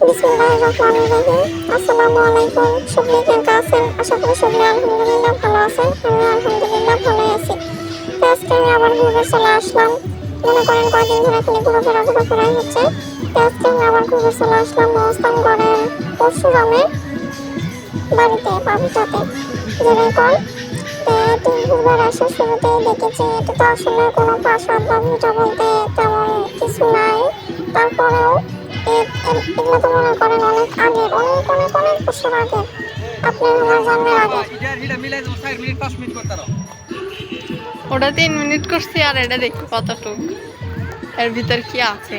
বিসমিল্লাহির আলাইকুম শুভলি কেমন আছেন ভালো আছেন আমি আলহামদুলিল্লাহ ভালো আছি তো আজকে আবার ঘুরে চলে আসলাম মনে করেন কয়দিন ধরে খালি ঘুরে ঘুরে হচ্ছে তো আজকে আবার ঘুরে চলে আসলাম মহস্তানগড়ের পরশুরামে বাড়িতে বাবিটাতে যেরকম তো ঘুরবার এটা আসলে কোনো প্রাসাদ বলতে তেমন কিছু নাই তারপরেও এগুলো তো মনে করেন অনেক আগে অনেক অনেক অনেক বছর আগে। আপনি আমার জন্মের আগে। মিনিট করতে পারো ওটা তিন মিনিট করছি আর এটা দেখি কতটুক। এর ভিতর কি আছে?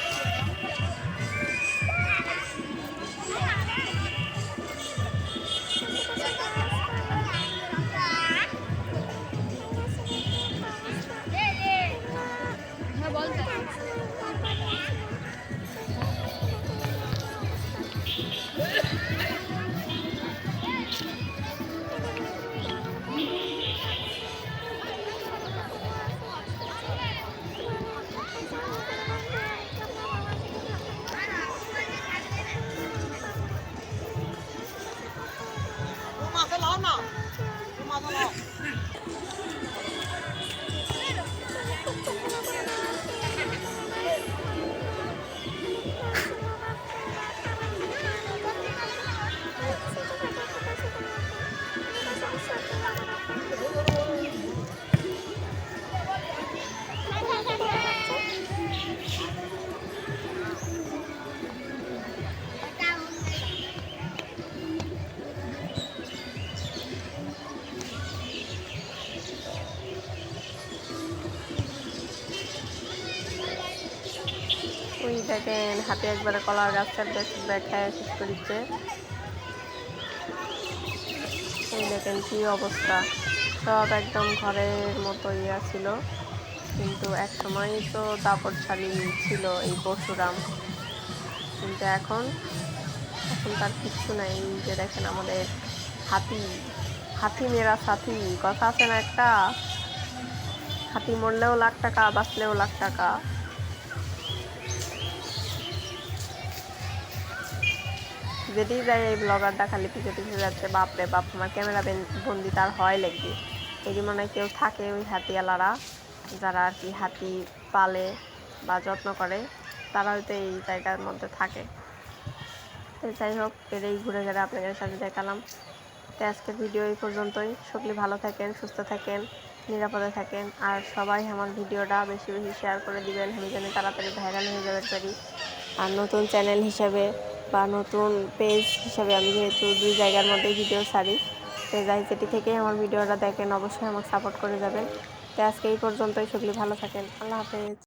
ওই দেখেন, হাতে একবারে কলার গাছটার দেখায় শেষ করে দিচ্ছে এই দেখেন কি অবস্থা। সব একদম ঘরের মতো ইয়া ছিল কিন্তু এক সময় তো দাপটশালী ছিল এই পরশুরাম। কিন্তু এখন এখন তার কিচ্ছু নাই। যে দেখেন আমাদের হাতি হাতি মেরা সাথী, কথা আছে না একটা? হাতি মরলেও লাখ টাকা, বাঁচলেও লাখ টাকা। যেতেই যায় এই ব্লগারটা খালি পিছে পিছে যাচ্ছে, বাপরে বাপ, আমার ক্যামেরা বন্দি তার হয় লেগে এটি মনে কেউ থাকে ওই হাতিয়ালারা, যারা আর কি হাতি পালে বা যত্ন করে, তারা হয়তো এই জায়গার মধ্যে থাকে। তো যাই হোক এর এই ঘুরে ঘুরে আপনাদের সাথে দেখালাম। তো আজকের ভিডিও এই পর্যন্তই। সকলে ভালো থাকেন, সুস্থ থাকেন, নিরাপদে থাকেন। আর সবাই আমার ভিডিওটা বেশি বেশি শেয়ার করে দিবেন। আমি যেন তাড়াতাড়ি ভাইরাল হয়ে যাবে পারি। আর নতুন চ্যানেল হিসেবে বা নতুন পেজ হিসাবে আমি যেহেতু দুই জায়গার মধ্যে ভিডিও ছাড়ি যাই যেটি থেকেই আমার ভিডিওটা দেখেন। অবশ্যই আমাকে সাপোর্ট করে যাবেন। তো আজকে এই পর্যন্তই। সকলে ভালো থাকেন। আল্লাহ হাফেজ।